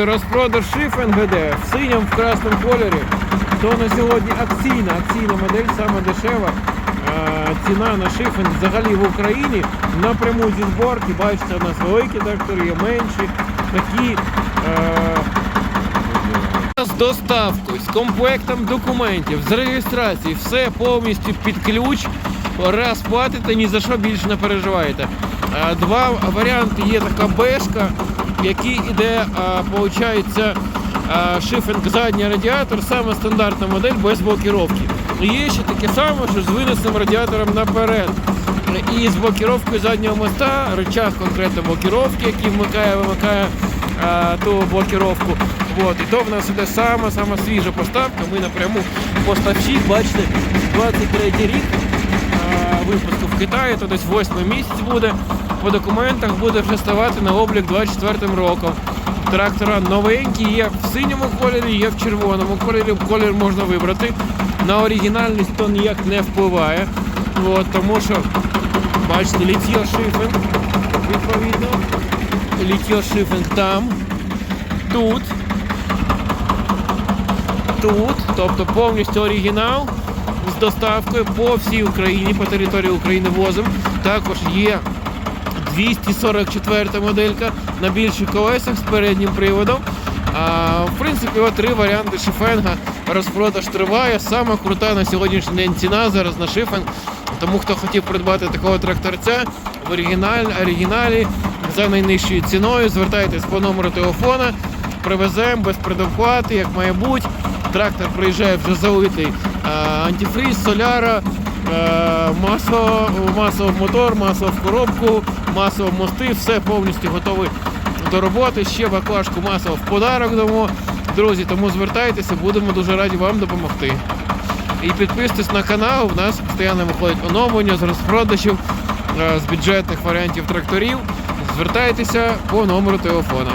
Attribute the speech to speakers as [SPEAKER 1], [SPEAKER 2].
[SPEAKER 1] Розпродаж шиф НГД в синьому, в красному кольорі. То на сьогодні акційна, акційна модель, саме дешева. Ціна на шифен взагалі в Україні напряму зі зборки. Бачите, у нас великі трактори, є менші, такі. Е, з доставкою, з комплектом документів, з реєстрації, все повністю під ключ. Раз платите, ні за що більше не переживаєте. Е, Два варіанти є така бешка, який іде, виходить, шифінг задній радіатор, саме стандартна модель без блокіровки. Є ще таке саме, що з винесним радіатором наперед. І з блокіровкою заднього моста, рычаг конкретно блокіровки, який вмикає, вимикає а, ту блокіровку. От. І то в нас іде сама сама свіжа поставка. Ми напряму поставщик, бачите, 23 рік а, випуску в Китаї, то десь 8 місяць буде. По документах буде вже ставати на облік 24 роком. Трактора новенькі, є в синьому кольорі, є в червоному кольорі. Колір можна вибрати. На оригінальність то ніяк не впливає. От, тому що, бачите, літьо шифинг, відповідно. Літьо шифинг там, тут, тут, тобто повністю оригінал з доставкою по всій Україні, по території України возимо. Також є 244 моделька на більших колесах з переднім приводом. А, в принципі, три варіанти шифенга. Розпродаж триває. Сама крута на сьогоднішній день ціна зараз на шифенг. Тому хто хотів придбати такого тракторця в оригіналі, оригіналі за найнижчою ціною, звертайтесь по номеру телефона, привеземо без предоплати, як має бути. Трактор приїжджає вже залитий а, антифриз, соляра, Масло, масло в мотор, масло в коробку, масло в мости, все повністю готове до роботи. Ще баклажку масла в подарок дамо. Друзі, тому звертайтеся, будемо дуже раді вам допомогти. І підписуйтесь на канал, у нас постійно виходить оновлення з розпродажів, е, з бюджетних варіантів тракторів. Звертайтеся по номеру телефона.